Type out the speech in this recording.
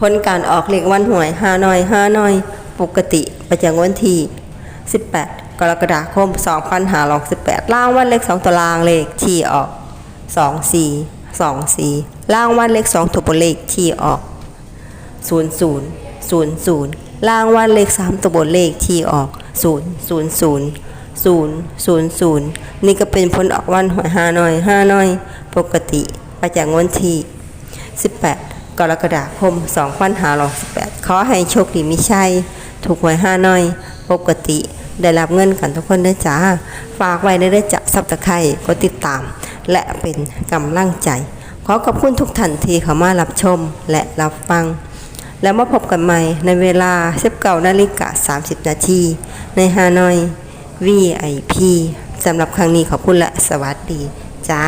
ผลการออกเลขวันหวยห้าน้อยห้าน้อย ปกติประจำวันที่ 18 กรกฎาคม 2568ล่างวันเลข2ตัวล่างเลขที่ออก 24 24ล่างวันเลข2ตัวบนเลขที่ออก 00 00ล่างวันเลข 3 ตัวบนเลขที่ออก 0 00 0 0 0 นี่ก็เป็นผลออกวันหวยห้าน้อยห้าน้อย ปกติประจำวันที่ 18 กรกฎาคม 2568 ขอให้โชคดีมิใช่ถูกหวยห้าน้อย ปกติ ได้รับเงินกันทุกคนด้วยจ้า ฝากไว้ในเรื่องจับซับตะไคร่กดติดตาม และเป็นกำลังใจ ขอขอบคุณทุกท่านที่เข้ามารับชมและรับฟัง แล้วมาพบกันใหม่ในเวลา19นาฬิกา30 นาทีในฮานอย VIP สำหรับครั้งนี้ขอบคุณและสวัสดีจ้า